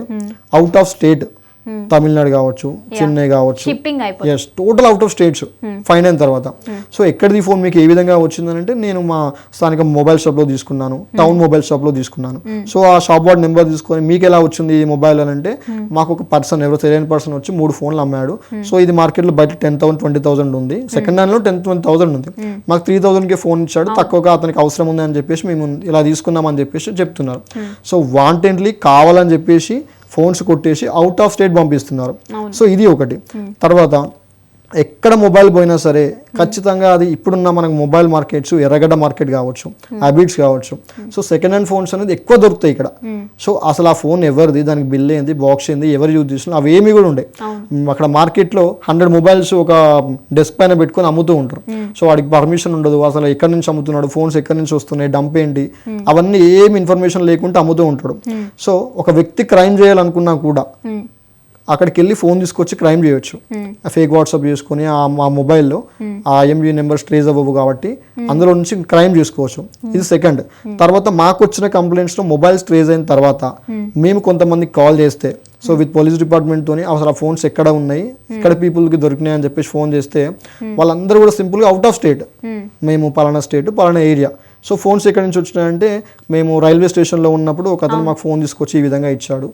అవుట్ ఆఫ్ స్టేట్ తమిళనాడు కావచ్చు చెన్నై కావచ్చు. Yes total out of states fine అయిన తర్వాత. సో ఎక్కడిది ఫోన్ మీకు ఏ విధంగా వచ్చిందనంటే నేను మా స్థానిక మొబైల్ షాప్లో తీసుకున్నాను. టౌన్ మొబైల్ షాప్లో తీసుకున్నాను. సో ఆ షాప్ వార్డ్ నెంబర్ తీసుకొని మీకు ఎలా వచ్చింది ఈ మొబైల్ అని అంటే మాకు ఒక పర్సన్ ఎవరో తెలియని పర్సన్ వచ్చి మూడు ఫోన్లు అమ్మాడు. సో ఇది మార్కెట్లో బయట టెన్ థౌసండ్ ట్వంటీ థౌసండ్ ఉంది. సెకండ్ హ్యాండ్లో టెన్ ట్వంటీ థౌసండ్ ఉంది. మాకు త్రీ థౌసండ్కి ఫోన్ ఇచ్చాడు. తక్కువగా అతనికి అవసరం ఉంది అని చెప్పేసి మేము ఇలా తీసుకున్నామని చెప్పేసి చెప్తున్నారు. సో వాంటెంట్లీ కావాలని చెప్పేసి ఫోన్స్ కొట్టేసి అవుట్ ఆఫ్ స్టేట్ పంపిస్తున్నారు. సో ఇది ఒకటి. తర్వాత ఎక్కడ మొబైల్ పోయినా సరే ఖచ్చితంగా అది ఇప్పుడున్న మనకు మొబైల్ మార్కెట్స్ ఎర్రగడ్డ మార్కెట్ కావచ్చు హ్యాబిట్స్ కావచ్చు. సో సెకండ్ హ్యాండ్ ఫోన్స్ అనేది ఎక్కువ దొరుకుతాయి ఇక్కడ. సో అసలు ఆ ఫోన్ ఎవరిది? దానికి బిల్ ఏంది? బాక్స్ ఏంది? ఎవరు యూజ్ చేస్తున్నారు? అవి ఏమి కూడా ఉండే అక్కడ మార్కెట్లో హండ్రెడ్ మొబైల్స్ ఒక డెస్క్ పైన పెట్టుకొని అమ్ముతూ ఉంటారు. సో వాడికి పర్మిషన్ ఉండదు. అసలు ఎక్కడి నుంచి అమ్ముతున్నాడు? ఫోన్స్ ఎక్కడి నుంచి వస్తున్నాయి? డంప్ ఏంటి? అవన్నీ ఏం ఇన్ఫర్మేషన్ లేకుండా అమ్ముతూ ఉంటాడు. సో ఒక వ్యక్తి క్రైమ్ చేయాలనుకున్నా కూడా అక్కడికి వెళ్ళి ఫోన్ తీసుకొచ్చి క్రైమ్ చేయొచ్చు. ఫేక్ వాట్సాప్ చేసుకొని ఆ మా మొబైల్లో ఆ ఎంబీ నెంబర్స్ ట్రేస్ అవ్వవు కాబట్టి అందులో నుంచి క్రైమ్ చేసుకోవచ్చు. ఇది సెకండ్ తర్వాత మాకు వచ్చిన కంప్లైంట్స్లో మొబైల్స్ ట్రేస్ అయిన తర్వాత మేము కొంతమందికి కాల్ చేస్తే సో విత్ పోలీస్ డిపార్ట్మెంట్ తోని అసలు ఆ ఫోన్స్ ఎక్కడ ఉన్నాయి ఎక్కడ people కి దొరికినాయి అని చెప్పేసి ఫోన్ చేస్తే వాళ్ళందరూ కూడా సింపుల్గా అవుట్ ఆఫ్ స్టేట్ మేము పలానా స్టేట్ పలానా ఏరియా సో ఫోన్స్ ఎక్కడి నుంచి వచ్చినాయంటే మేము రైల్వే స్టేషన్లో ఉన్నప్పుడు ఒక అతను మాకు ఫోన్ తీసుకొచ్చి ఈ విధంగా ఇచ్చాడు.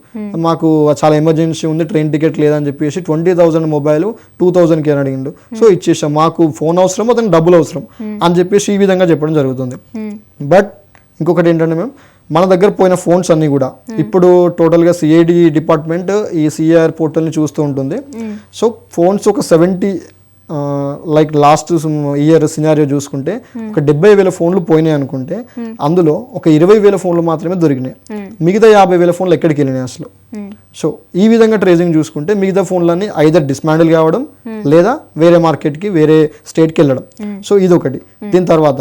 మాకు చాలా ఎమర్జెన్సీ ఉంది ట్రైన్ టికెట్ లేదని చెప్పేసి ట్వంటీ థౌసండ్ మొబైల్ టూ థౌసండ్కి అని అడిగిండు. సో ఇచ్చేసాం మాకు ఫోన్ అవసరం అతనికి డబ్బులు అవసరం అని చెప్పేసి ఈ విధంగా చెప్పడం జరుగుతుంది. బట్ ఇంకొకటి ఏంటంటే మేము మన దగ్గర పోయిన ఫోన్స్ అన్నీ కూడా ఇప్పుడు టోటల్గా సిఐడి డిపార్ట్మెంట్ ఈ సిఆర్ పోర్టల్ని చూస్తూ ఉంటుంది. సో ఫోన్స్ ఒక seventy like last year scenario చూసుకుంటే ఒక డెబ్బై వేల ఫోన్లు పోయినాయి అనుకుంటే అందులో ఒక ఇరవై వేల ఫోన్లు మాత్రమే దొరికినాయి. మిగతా యాభై వేల ఫోన్లు ఎక్కడికి వెళ్ళినాయి అసలు? సో ఈ విధంగా ట్రేసింగ్ చూసుకుంటే మిగతా ఫోన్లన్నీ ఐదర్ డిస్మాండిల్ కావడం లేదా వేరే మార్కెట్కి వేరే స్టేట్కి వెళ్ళడం. సో ఇది ఒకటి దీని తర్వాత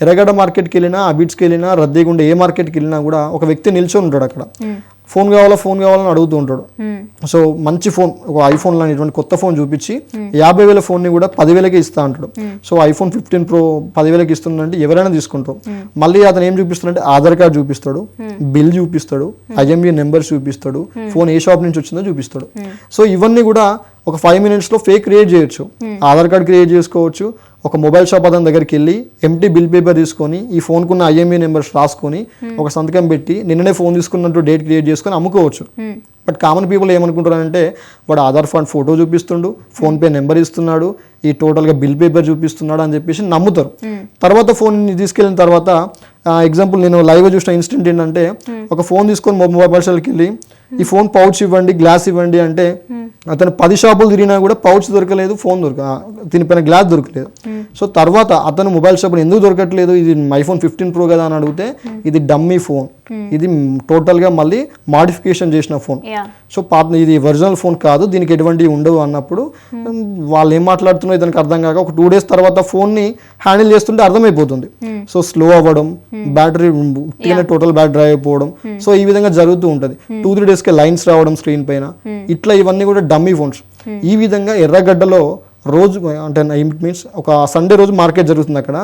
ఎర్రగడ్డ మార్కెట్కి వెళ్ళినా అబిట్స్కి వెళ్ళినా రద్దీగుండే ఏ మార్కెట్కి వెళ్ళినా కూడా ఒక వ్యక్తి నిల్చొని ఉంటాడు అక్కడ. ఫోన్ కావాలా ఫోన్ కావాలని అడుగుతూ ఉంటాడు. సో మంచి ఫోన్ ఒక ఐఫోన్ లాంటి కొత్త ఫోన్ చూపించి యాభై వేల ఫోన్ని కూడా పదివేలకి ఇస్తా అంటాడు. సో ఐఫోన్ ఫిఫ్టీన్ ప్రో పదివేలకి ఇస్తుందంటే ఎవరైనా తీసుకుంటారు. మళ్ళీ అతను ఏం చూపిస్తాడంటే ఆధార్ కార్డ్ చూపిస్తాడు బిల్ చూపిస్తాడు ఐఎంబి నెంబర్ చూపిస్తాడు ఫోన్ ఏ షాప్ నుంచి వచ్చిందో చూపిస్తాడు. సో ఇవన్నీ కూడా ఒక ఫైవ్ మినిట్స్లో ఫేక్ క్రియేట్ చేయొచ్చు. ఆధార్ కార్డ్ క్రియేట్ చేసుకోవచ్చు ఒక మొబైల్ షాప్ అతని దగ్గరికి వెళ్ళి ఎంటీ బిల్ పేపర్ తీసుకొని ఈ ఫోన్కున్న ఐఎంఈ నెంబర్స్ రాసుకొని ఒక సంతకం పెట్టి నిన్ననే ఫోన్ తీసుకున్నట్టు డేట్ క్రియేట్ చేసుకొని అమ్ముకోవచ్చు. బట్ కామన్ పీపుల్ ఏమనుకుంటారంటే వాడు ఆధార్ ఫండ్ ఫోటో చూపిస్తుండు ఫోన్పే నెంబర్ ఇస్తున్నాడు ఈ టోటల్గా బిల్ పేపర్ చూపిస్తున్నాడు అని చెప్పేసి నమ్ముతారు. తర్వాత ఫోన్ తీసుకెళ్ళిన తర్వాత ఎగ్జాంపుల్ నేను లైవ్ చూసిన ఇన్సిడెంట్ ఏంటంటే ఒక ఫోన్ తీసుకొని మొబైల్ షాప్కి వెళ్ళి ఈ ఫోన్ పౌచ్ ఇవ్వండి గ్లాస్ ఇవ్వండి అంటే అతను పది షాపులు తిరిగినా కూడా పౌచ్ దొరకలేదు ఫోన్ దొరక దీనిపైన గ్లాస్ దొరకలేదు. సో తర్వాత అతను మొబైల్ షాప్ ఎందుకు దొరకట్లేదు? ఇది ఐఫోన్ ఫిఫ్టీన్ ప్రో కదా అని అడిగితే ఇది డమ్మీ ఫోన్. ఇది టోటల్గా మళ్ళీ మాడిఫికేషన్ చేసిన ఫోన్. సో పాత ఇది ఒరిజినల్ ఫోన్ కాదు దీనికి ఎటువంటివి ఉండవు అన్నప్పుడు వాళ్ళు ఏం మాట్లాడుతున్నారో ఇతనికి అర్థం కాక ఒక టూ డేస్ తర్వాత ఫోన్ని హ్యాండిల్ చేస్తుంటే అర్థమైపోతుంది. సో స్లో అవ్వడం బ్యాటరీ టోటల్ బ్యాటరీ అయిపోవడం సో ఈ విధంగా జరుగుతూ ఉంటుంది. టూ త్రీ డేస్కి లైన్స్ రావడం స్క్రీన్ పైన. ఇట్లా ఇవన్నీ కూడా డమ్మీ ఫోన్స్. ఈ విధంగా ఎర్రగడ్డలో రోజు అంటే ఇట్ మీన్స్ ఒక సండే రోజు మార్కెట్ జరుగుతుంది అక్కడ.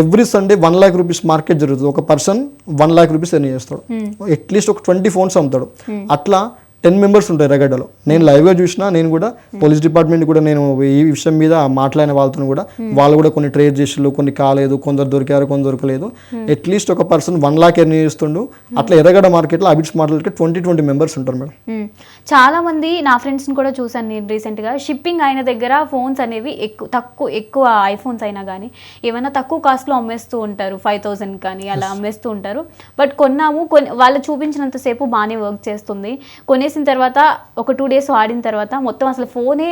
Every Sunday one lakh rupees market జరుగుతుంది. ఒక person one lakh rupees earn చేస్తాడు. అట్లీస్ట్ ఒక ట్వంటీ ఫోన్స్ అమ్ముతాడు. అట్లా టెన్ మెంబర్స్ ఉంటారు ఎర్రగడ్డలో నేను లైవ్గా చూసినా నేను కూడా పోలీస్ డిపార్ట్మెంట్ కూడా నేను ఈ విషయం మీద మాట్లాడిన వాళ్ళతో కూడా వాళ్ళు కూడా కొన్ని ట్రేడ్ చేసిళ్ళు కొన్ని కాలేదు కొందరు దొరికారు కొందరు దొరకలేదు. అట్లీస్ట్ ఒక పర్సన్ వన్ లాక్ ఎర్న్ చేస్తుండు. అట్లా ఎర్రగడ్డ మార్కెట్లో Abids market twenty twenty members ఉంటారు మేడం. చాలా మంది నా ఫ్రెండ్స్ని కూడా చూసాను నేను రీసెంట్గా. షిప్పింగ్ అయిన దగ్గర ఫోన్స్ అనేవి ఎక్కువ తక్కువ ఎక్కువ ఐఫోన్స్ అయినా కానీ ఏమైనా తక్కువ కాస్ట్లో అమ్మేస్తూ ఉంటారు. ఫైవ్ థౌజండ్ కానీ అలా అమ్మేస్తూ ఉంటారు. బట్ కొన్నాము కొన్ని వాళ్ళు చూపించినంతసేపు బాగానే వర్క్ చేస్తుంది. కొనేసిన తర్వాత ఒక టూ డేస్ వాడిన తర్వాత మొత్తం అసలు ఫోనే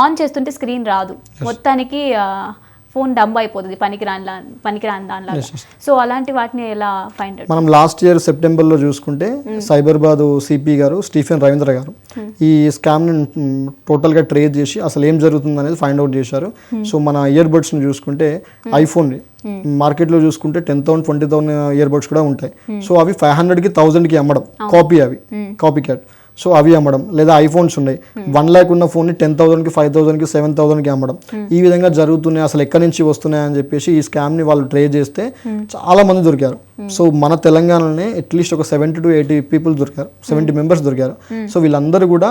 ఆన్ చేస్తుంటే స్క్రీన్ రాదు. మొత్తానికి ఫోన్ డంబ్ అయిపోతుంది పనికిరాని పనికిరాని yes. సో అలాంటి వాటిని ఎలా ఫైండ్ మనం లాస్ట్ ఇయర్ సెప్టెంబర్లో చూసుకుంటే సైబరాబాద్ సిపి గారు స్టీఫెన్ రవీంద్ర గారు ఈ స్కామ్ని టోటల్గా ట్రేస్ చేసి అసలు ఏం జరుగుతుంది అనేది ఫైండ్ అవుట్ చేశారు. సో మన ఇయర్ బడ్స్ని చూసుకుంటే ఐఫోన్ మార్కెట్లో చూసుకుంటే ten thousand twenty thousand earbuds కూడా ఉంటాయి. సో అవి ఫైవ్ హండ్రెడ్కి థౌసండ్కి అమ్మడం కాపీ అవి కాపీ క్యాట్ సో అవి అమ్మడం. లేదా ఐఫోన్స్ ఉన్నాయి. వన్ ల్యాక్ ఉన్న ఫోన్ని టెన్ థౌసండ్కి ఫైవ్ థౌసండ్కి సెవెన్ థౌసండ్కి అమ్మడం. ఈ విధంగా జరుగుతున్నాయి. అసలు ఎక్కడి నుంచి వస్తున్నాయి అని చెప్పేసి ఈ స్కామ్ని వాళ్ళు ట్రే చేస్తే చాలా మంది దొరికారు. సో మన తెలంగాణలోనే అట్లీస్ట్ ఒక సెవెంటీ టు ఎయిటీ పీపుల్ దొరికారు. సెవెంటీ మెంబర్స్ దొరికారు. సో వీళ్ళందరూ కూడా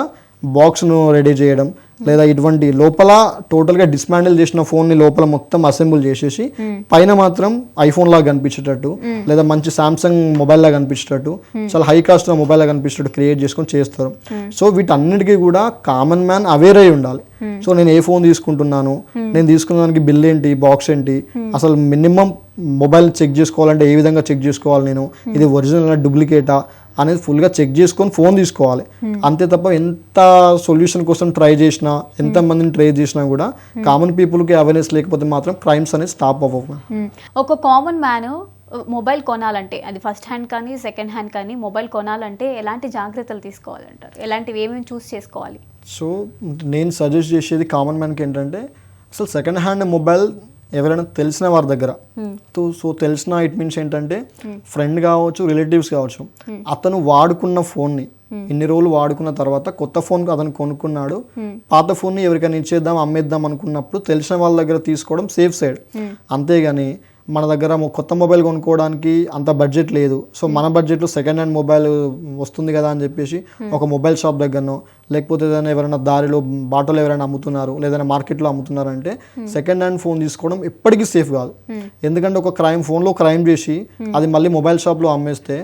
బాక్స్ను రెడీ చేయడం లేదా ఇటువంటి లోపల టోటల్గా డిస్మాండిల్ చేసిన ఫోన్ని లోపల మొత్తం అసెంబుల్ చేసేసి పైన మాత్రం ఐఫోన్ లాగా కనిపించేటట్టు లేదా మంచి సామ్సంగ్ మొబైల్ లాగా కనిపించేటట్టు చాలా హై కాస్ట్ మొబైల్ లాగా కనిపించేటట్టు క్రియేట్ చేసుకొని చేస్తారు. సో వీటన్నిటికీ కూడా కామన్ మ్యాన్ అవేర్ అయి ఉండాలి. సో నేను ఏ ఫోన్ తీసుకుంటున్నాను? నేను తీసుకున్న దానికి బిల్ ఏంటి? బాక్స్ ఏంటి? అసలు మినిమం మొబైల్ చెక్ చేసుకోవాలంటే ఏ విధంగా చెక్ చేసుకోవాలి నేను? ఇది ఒరిజినల్ డూప్లికేటా? అనేది ఫుల్గా చెక్ చేసుకొని ఫోన్ తీసుకోవాలి. అంతే తప్ప ఎంత సొల్యూషన్ కోసం ట్రై చేసినా ఎంత మందిని ట్రై చేసినా కూడా కామన్ పీపుల్కి అవేర్నెస్ లేకపోతే మాత్రం క్రైమ్స్ అనేది స్టాప్ అవ్వవు. ఒక కామన్ మ్యాన్ మొబైల్ కొనాలంటే అది ఫస్ట్ హ్యాండ్ కానీ సెకండ్ హ్యాండ్ కానీ మొబైల్ కొనాలంటే ఎలాంటి జాగ్రత్తలు తీసుకోవాలంటారు? ఎలాంటివి ఏమేమి చూస్ చేసుకోవాలి? సో నేను సజెస్ట్ చేసేది కామన్ మ్యాన్కి ఏంటంటే అసలు సెకండ్ హ్యాండ్ మొబైల్ ఎవరైనా తెలిసిన వారి దగ్గర. తో సో తెలిసిన ఇట్ మీన్స్ ఏంటంటే ఫ్రెండ్ కావచ్చు రిలేటివ్స్ కావచ్చు అతను వాడుకున్న ఫోన్ని ఇన్ని రోజులు వాడుకున్న తర్వాత కొత్త ఫోన్ అతను కొనుక్కున్నాడు. పాత ఫోన్ని ఎవరికైనా ఇచ్చేద్దాం అమ్మేద్దాం అనుకున్నప్పుడు తెలిసిన వాళ్ళ దగ్గర తీసుకోవడం సేఫ్ సైడ్ అంతేగాని మన దగ్గర కొత్త మొబైల్ కొనుక్కోవడానికి అంత బడ్జెట్ లేదు. సో మన బడ్జెట్లో సెకండ్ హ్యాండ్ మొబైల్ వస్తుంది కదా అని చెప్పేసి ఒక మొబైల్ షాప్ దగ్గరనో లేకపోతే ఏదైనా ఎవరైనా దారిలో బాటలో ఎవరైనా అమ్ముతున్నారు లేదా మార్కెట్లో అమ్ముతున్నారంటే సెకండ్ హ్యాండ్ ఫోన్ తీసుకోవడం ఎప్పటికీ సేఫ్ కాదు. ఎందుకంటే ఒక క్రైమ్ ఫోన్లో క్రైమ్ చేసి అది మళ్ళీ మొబైల్ షాప్లో అమ్మేస్తే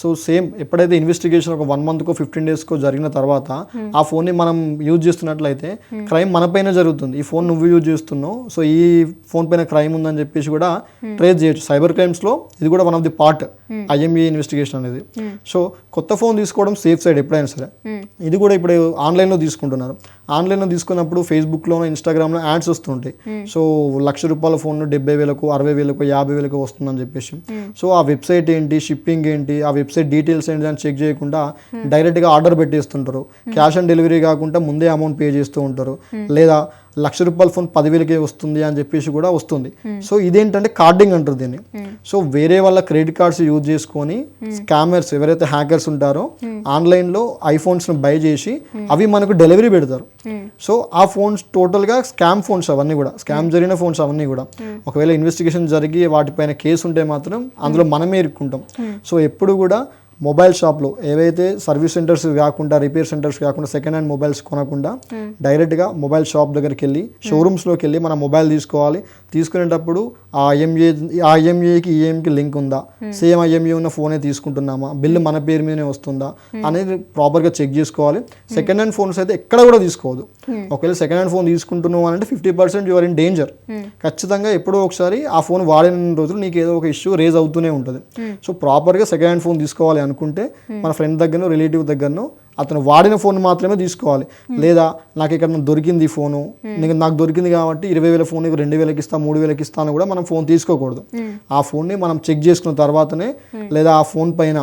సో సేమ్ ఎప్పుడైతే ఇన్వెస్టిగేషన్ ఒక వన్ మంత్కో ఫిఫ్టీన్ డేస్కో జరిగిన తర్వాత ఆ ఫోన్ని మనం యూజ్ చేస్తున్నట్లయితే క్రైమ్ మన పైన జరుగుతుంది. ఈ ఫోన్ నువ్వు యూజ్ చేస్తున్నావు సో ఈ ఫోన్ పైన క్రైమ్ ఉందని చెప్పేసి కూడా ట్రేస్ చేయొచ్చు. సైబర్ క్రైమ్స్లో ఇది కూడా one of the part IMEI investigation అనేది. సో కొత్త ఫోన్ తీసుకోవడం సేఫ్ సైడ్ ఎప్పుడైనా సరే. ఇది కూడా ఇప్పుడు ఆన్లైన్లో తీసుకుంటున్నారు. ఆన్లైన్లో తీసుకున్నప్పుడు ఫేస్బుక్లోనో ఇన్స్టాగ్రామ్లో యాడ్స్ వస్తుంటాయి. సో లక్ష రూపాయల ఫోన్ డెబ్బై వేలకు అరవై వేలకు యాభై వేలకు వస్తుందని చెప్పేసి. సో ఆ వెబ్సైట్ ఏంటి షిప్పింగ్ ఏంటి ఆ వెబ్సైట్ డీటెయిల్స్ ఏంటి అని చెక్ చేయకుండా డైరెక్ట్గా ఆర్డర్ పెట్టేస్తుంటారు. క్యాష్ ఆన్ డెలివరీ కాకుండా ముందే అమౌంట్ పే చేస్తూ ఉంటారు. లేదా లక్ష రూపాయల ఫోన్ పదివేలకే వస్తుంది అని చెప్పేసి కూడా వస్తుంది. సో ఇదేంటంటే కార్డింగ్ అంటారు దీన్ని. సో వేరే వాళ్ళ క్రెడిట్ కార్డ్స్ యూజ్ చేసుకొని స్కామర్స్ ఎవరైతే హ్యాకర్స్ ఉంటారో ఆన్లైన్లో ఐఫోన్స్ను బై చేసి అవి మనకు డెలివరీ పెడతారు. సో ఆ ఫోన్స్ టోటల్గా స్కామ్ ఫోన్స్ అవన్నీ కూడా స్కామ్ జరిగిన ఫోన్స్ అవన్నీ కూడా. ఒకవేళ ఇన్వెస్టిగేషన్ జరిగి వాటిపైన కేసు ఉంటే మాత్రం అందులో మనమే ఇరుక్కుంటాం. సో ఎప్పుడు కూడా మొబైల్ షాప్లో ఏవైతే సర్వీస్ సెంటర్స్ కాకుండా రిపేర్ సెంటర్స్ కాకుండా సెకండ్ హ్యాండ్ మొబైల్స్ కొనకుండా డైరెక్ట్గా మొబైల్ షాప్ దగ్గరికి వెళ్ళి షోరూమ్స్లోకి వెళ్ళి మనం మొబైల్ తీసుకోవాలి. తీసుకునేటప్పుడు ఆ ఐఎంఏ ఆ ఐఎంఏకి ఈఎంకి లింక్ ఉందా? సేమ్ ఐఎంఏ ఉన్న ఫోనే తీసుకుంటున్నామా? బిల్లు మన పేరు మీదనే వస్తుందా? అనేది ప్రాపర్గా చెక్ చేసుకోవాలి. సెకండ్ హ్యాండ్ ఫోన్స్ అయితే ఎక్కడ కూడా తీసుకోవద్దు. ఒకవేళ సెకండ్ హ్యాండ్ ఫోన్ తీసుకుంటున్నావు అంటే fifty percent your in danger ఖచ్చితంగా ఎప్పుడో ఒకసారి ఆ ఫోన్ వాడిన రోజులు నీకు ఏదో ఒక ఇష్యూ రేజ్ అవుతూనే ఉంటుంది. సో ప్రాపర్గా సెకండ్ హ్యాండ్ ఫోన్ తీసుకోవాలి అనుకుంటే మన ఫ్రెండ్ దగ్గరనో రిలేటివ్ దగ్గరనో అతను వాడిన ఫోన్ మాత్రమే తీసుకోవాలి. లేదా నాకు ఇక్కడ దొరికింది ఫోను నీకు నాకు దొరికింది కాబట్టి ఇరవై వేల ఫోన్ రెండు వేలకి ఇస్తా మూడు వేలకి ఇస్తాను కూడా మనం ఫోన్ తీసుకోకూడదు. ఆ ఫోన్ని మనం చెక్ చేసుకున్న తర్వాతనే లేదా ఆ ఫోన్ పైన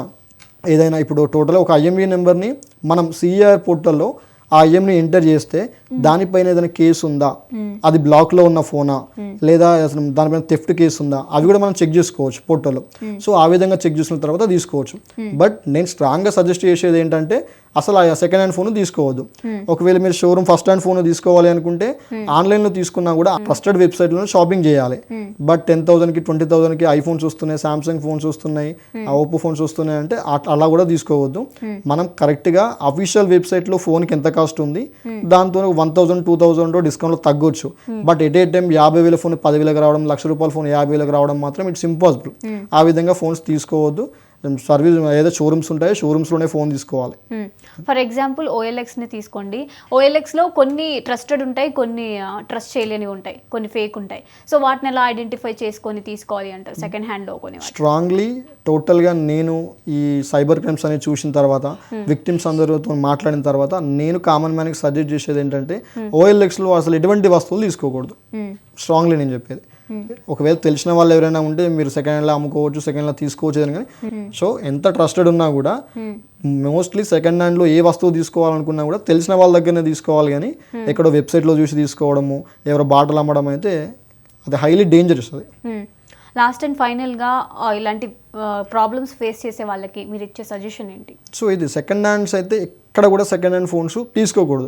ఏదైనా ఇప్పుడు టోటల్ ఒక ఐఎంఈ నెంబర్ని మనం సిఆర్ పోర్టల్లో ఆ ఐఎంని ఎంటర్ చేస్తే దానిపైన ఏదైనా కేసు ఉందా? అది బ్లాక్లో ఉన్న ఫోనా? లేదా అసలు దానిపైన థెఫ్ట్ కేసు ఉందా? అవి కూడా మనం చెక్ చేసుకోవచ్చు పోర్టల్లో. సో ఆ విధంగా చెక్ చేసిన తర్వాత తీసుకోవచ్చు. బట్ నేను స్ట్రాంగ్గా సజెస్ట్ చేసేది ఏంటంటే అసలు ఆ సెకండ్ హ్యాండ్ ఫోన్ తీసుకోవద్దు. ఒకవేళ మీరు షోరూమ్ ఫస్ట్ హ్యాండ్ ఫోన్ తీసుకోవాలి అనుకుంటే ఆన్లైన్లో తీసుకున్నా కూడా ట్రస్టెడ్ వెబ్సైట్లో షాపింగ్ చేయాలి. బట్ టెన్ థౌసండ్కి ట్వంటీ థౌసండ్కి ఐఫోన్స్ వస్తున్నాయి సామ్సంగ్ ఫోన్స్ వస్తున్నాయి ఆ ఓప్పో ఫోన్స్ వస్తున్నాయి అంటే అట్- అలా కూడా తీసుకోవద్దు. మనం కరెక్ట్గా అఫీషియల్ వెబ్సైట్లో ఫోన్కి ఎంత కాస్ట్ ఉంది? దాంతో వన్ థౌసండ్ టూ థౌసండ్ డిస్కౌంట్లో తగ్గొచ్చు. బట్ ఎట్ ఏ టైం యాభై వేల ఫోన్ పదివేలకు రావడం లక్ష రూపాయల ఫోన్ యాభై వేలకు రావడం మాత్రం ఇట్స్ ఇంపాసిబుల్ ఆ విధంగా ఫోన్స్ తీసుకోవద్దు. సర్వీస్ ఏదో షోరూమ్స్ ఉంటాయో షోరూమ్స్లోనే ఫోన్ తీసుకోవాలి. ఫర్ ఎగ్జాంపుల్ ఓఎల్ఎక్స్ని తీసుకోండి. ఓఎల్ఎక్స్లో కొన్ని ట్రస్టెడ్ ఉంటాయి కొన్ని ట్రస్ట్ చేయలేనివి ఉంటాయి కొన్ని ఫేక్ ఉంటాయి. సో వాటిని ఎలా ఐడెంటిఫై చేసుకొని తీసుకోవాలి అంటారు? సెకండ్ హ్యాండ్లో కొని వాటి స్ట్రాంగ్లీ టోటల్గా నేను ఈ సైబర్ క్రైమ్స్ అనేది చూసిన తర్వాత విక్టిమ్స్ అందరితో మాట్లాడిన తర్వాత నేను కామన్ మ్యాన్కి సజెస్ట్ చేసేది ఏంటంటే ఓఎల్ఎక్స్లో అసలు ఎటువంటి వస్తువులు తీసుకోకూడదు. స్ట్రాంగ్లీ నేను చెప్పేది. ఒకవేళ తెలిసిన వాళ్ళు ఎవరైనా ఉంటే మీరు సెకండ్ హ్యాండ్లో అమ్ముకోవచ్చు సెకండ్ హ్యాండ్లో తీసుకోవచ్చు అని కానీ సో ఎంత ట్రస్టెడ్ ఉన్నా కూడా మోస్ట్లీ సెకండ్ హ్యాండ్లో ఏ వస్తువు తీసుకోవాలనుకున్నా కూడా తెలిసిన వాళ్ళ దగ్గరనే తీసుకోవాలి కానీ ఎక్కడో వెబ్సైట్లో చూసి తీసుకోవడము ఎవరో బాటలు అమ్మడం అయితే అది హైలీ డేంజరస్ అది. లాస్ట్ అండ్ ఫైనల్గా ఇలాంటి ప్రాబ్లమ్స్ ఫేస్ చేసే వాళ్ళకి మీరు ఇచ్చే సజెషన్ ఏంటి? సో ఇది సెకండ్ హ్యాండ్స్ అయితే ఎక్కడ కూడా సెకండ్ హ్యాండ్ ఫోన్స్ తీసుకోకూడదు.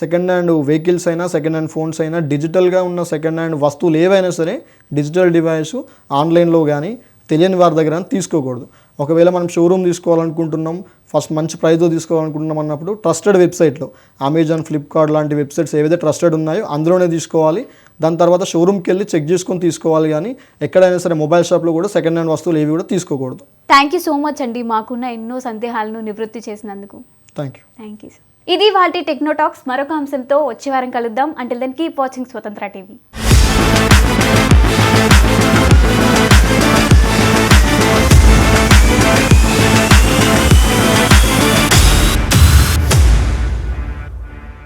సెకండ్ హ్యాండ్ వెహికల్స్ అయినా సెకండ్ హ్యాండ్ ఫోన్స్ అయినా డిజిటల్గా ఉన్న సెకండ్ హ్యాండ్ వస్తువులు ఏవైనా సరే డిజిటల్ డివైస్ ఆన్లైన్లో కానీ తెలియని వారి దగ్గర తీసుకోకూడదు. ఒకవేళ మనం షోరూమ్ తీసుకోవాలనుకుంటున్నాం ఫస్ట్ మంచి ప్రైస్తో తీసుకోవాలనుకుంటున్నాం అన్నప్పుడు ట్రస్టెడ్ వెబ్సైట్లో అమెజాన్ ఫ్లిప్కార్ట్ లాంటి వెబ్సైట్స్ ఏవైతే ట్రస్టెడ్ ఉన్నాయో అందులోనే తీసుకోవాలి. దాని తర్వాత షోరూమ్కి వెళ్ళి చెక్ చేసుకొని తీసుకోవాలి కానీ ఎక్కడైనా సరే మొబైల్ షాప్లో కూడా సెకండ్ హ్యాండ్ వస్తువులు ఏవి కూడా తీసుకోకూడదు. థ్యాంక్ యూ సో మచ్ అండి మాకున్న ఎన్నో సందేహాలను నివృత్తి చేసినందుకు. థ్యాంక్ యూ థ్యాంక్ యూ ఇది వాళ్ళ టెక్నోటాక్స్ మరొక అంశంతో వచ్చే వారం కలుద్దాం. అంటే then keep watching Swatantra TV